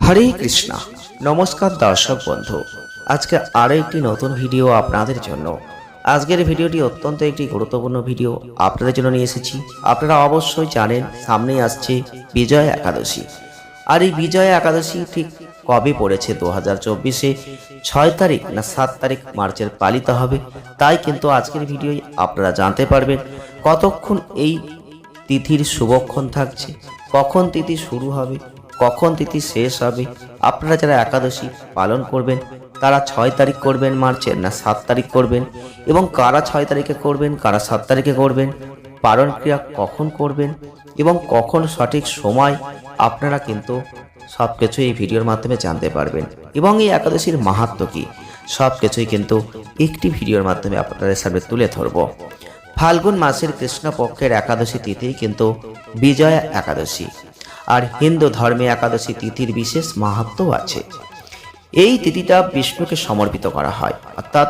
হরে কৃষ্ণা। নমস্কার দর্শক বন্ধু। আজকে আরও একটি নতুন ভিডিও আপনাদের জন্য। আজকের ভিডিওটি অত্যন্ত একটি গুরুত্বপূর্ণ ভিডিও আপনাদের জন্য নিয়ে এসেছি। আপনারা অবশ্যই জানেন, সামনেই আসছে বিজয় একাদশী। আর এই বিজয় একাদশী ঠিক কবে পড়েছে? দু হাজার চব্বিশে ছয় তারিখ না সাত তারিখ মার্চের পালিত হবে। তাই কিন্তু আজকের ভিডিওয় আপনারা জানতে পারবেন কতক্ষণ এই তিথির শুভক্ষণ থাকছে, কখন তিথি শুরু হবে কখন তিথি শেষ হবে? আপনারা যারা একাদশী পালন করবেন, তারা ছয় তারিখ করবেন মার্চের, না সাত তারিখ করবেন? এবং কারা ছয় তারিখে করবেন, কারা সাত তারিখে করবেন? পালন ক্রিয়া কখন করবেন? এবং কখন সঠিক সময়? আপনারা কিন্তু সব কিছু এই ভিডিওর মাধ্যমে জানতে পারবেন। এবং এই একাদশীর মাহাত্ম কী? সব কিছুই কিন্তু একটি ভিডিওর মাধ্যমে আপনাদের সামনে তুলে ধরবো। ফাল্গুন মাসের কৃষ্ণপক্ষের একাদশী তিথি কিন্তু বিজয়া একাদশী। আর হিন্দু ধর্মে একাদশী তিথির বিশেষ মাহাত্ম আছে। এই তিথিটা বিষ্ণুকে সমর্পিত করা হয়। অর্থাৎ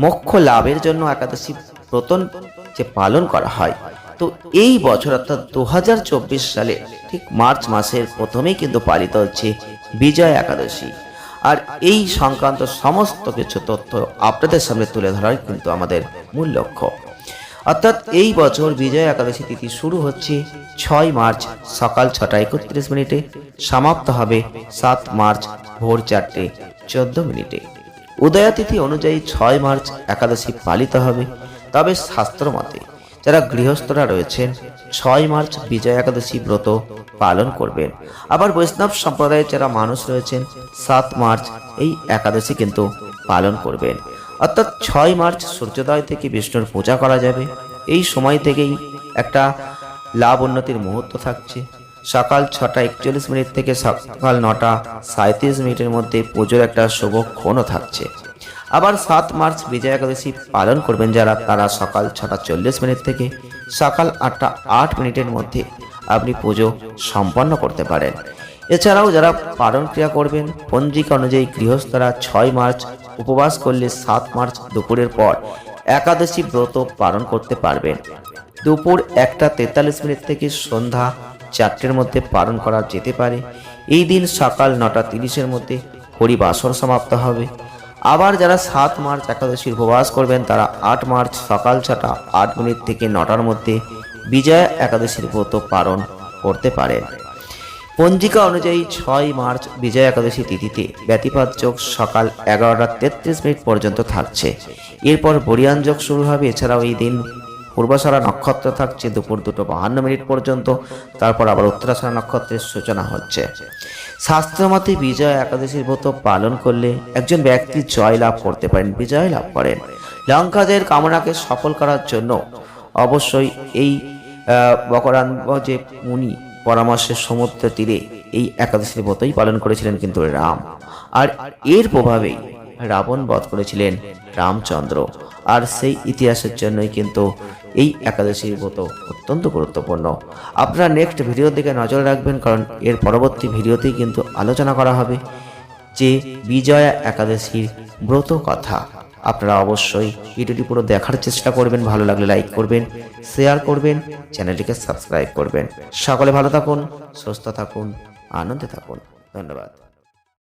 মোক্ষ লাভের জন্য একাদশী ব্রতন যে পালন করা হয়। তো এই বছর অর্থাৎ দু হাজার চব্বিশ সালে ঠিক মার্চ মাসের প্রথমেই কিন্তু পালিত হচ্ছে বিজয় একাদশী। আর এই সংক্রান্ত সমস্ত কিছু তথ্য আপনাদের সামনে তুলে ধরাই কিন্তু আমাদের মূল লক্ষ্য। অর্থাৎ এই বছর বিজয় একাদশী তিথি শুরু হচ্ছে ছয় মার্চ সকাল ছটা একত্রিশ মিনিটে। সমাপ্ত হবে সাত মার্চ ভোর চারটে চোদ্দ মিনিটে। উদয়া তিথি অনুযায়ী ছয় মার্চ একাদশী পালিত হবে। তবে শাস্ত্র মতে, যারা গৃহস্থরা রয়েছেন, ছয় মার্চ বিজয় একাদশী ব্রত পালন করবেন। আবার বৈষ্ণব সম্প্রদায়ের যারা মানুষ রয়েছেন, সাত মার্চ এই একাদশী কিন্তু পালন করবেন। অর্থাৎ ছয় মার্চ সূর্যোদয় থেকে বিষ্ণুর পূজা করা যাবে। এই সময় থেকেই একটা লাভ উন্নতির মুহূর্ত থাকছে। সকাল ছটা একচল্লিশ মিনিট থেকে সকাল নটা সাঁত্রিশ মিনিটের মধ্যে পুজোর একটা শুভক্ষণও থাকছে। আবার সাত মার্চ বিজয় একাদশী পালন করবেন যারা, তারা সকাল ছটা চল্লিশ মিনিট থেকে সকাল আটটা আট মিনিটের মধ্যে আপনি পুজো সম্পন্ন করতে পারেন। এছাড়াও যারা পালন ক্রিয়া করবেন, পঞ্জিকা অনুযায়ী গৃহস্থরা ছয় মার্চ উপবাস করলে সাত মার্চ দুপুরের পর একাদশী ব্রত পালন করতে পারবেন। দুপুর একটা তেতাল্লিশ মিনিট থেকে সন্ধ্যা চারটের মধ্যে পালন করা যেতে পারে। এই দিন সকাল নটা তিরিশের মধ্যে হরিবাসর সমাপ্ত হবে। আবার যারা সাত মার্চ একাদশীর উপবাস করবেন, তারা আট মার্চ সকাল ছটা আট মিনিট থেকে নটার মধ্যে বিজয়া একাদশীর ব্রত পালন করতে পারেন। পঞ্জিকা অনুযায়ী ছয় মার্চ বিজয় একাদশী তিথিতে ব্যতিপাত যোগ সকাল এগারোটা তেত্রিশ মিনিট পর্যন্ত থাকছে। এরপর বরিয়ান যোগ শুরু হবে এছাড়াও এই দিন পূর্বাশারা নক্ষত্র থাকছে দুপুর দুটো বাহান্ন মিনিট পর্যন্ত তারপর আবার উত্তরাশারা নক্ষত্রের সূচনা হচ্ছে। শাস্ত্রমতে বিজয় একাদশীর ব্রত পালন করলে একজন ব্যক্তি জয় লাভ করতে পারেন বিজয় লাভ করেন। লঙ্কাদের কামনাকে সফল করার জন্য অবশ্যই এই আহ, বকরান্ব যে মুনি পরামর্শের সমুদ্র তীরে এই একাদশীর ব্রতই পালন করেছিলেন কিন্তু রাম। আর এর প্রভাবেই রাবণ বধ করেছিলেন রামচন্দ্র। আর সেই ইতিহাসের জন্যই কিন্তু এই একাদশীর ব্রত অত্যন্ত গুরুত্বপূর্ণ। আপনারা নেক্সট ভিডিওর দিকে নজর রাখবেন, কারণ এর পরবর্তী ভিডিওতেই কিন্তু আলোচনা করা হবে যে বিজয়া একাদশীর ব্রত কথা। আপনারা অবশ্যই ভিডিওটি পুরো দেখার চেষ্টা করবেন, ভালো লাগলে লাইক করবেন শেয়ার করবেন, চ্যানেলটিকে সাবস্ক্রাইব করবেন। সকলে ভালো থাকুন, সুস্থ থাকুন, আনন্দে থাকুন। ধন্যবাদ।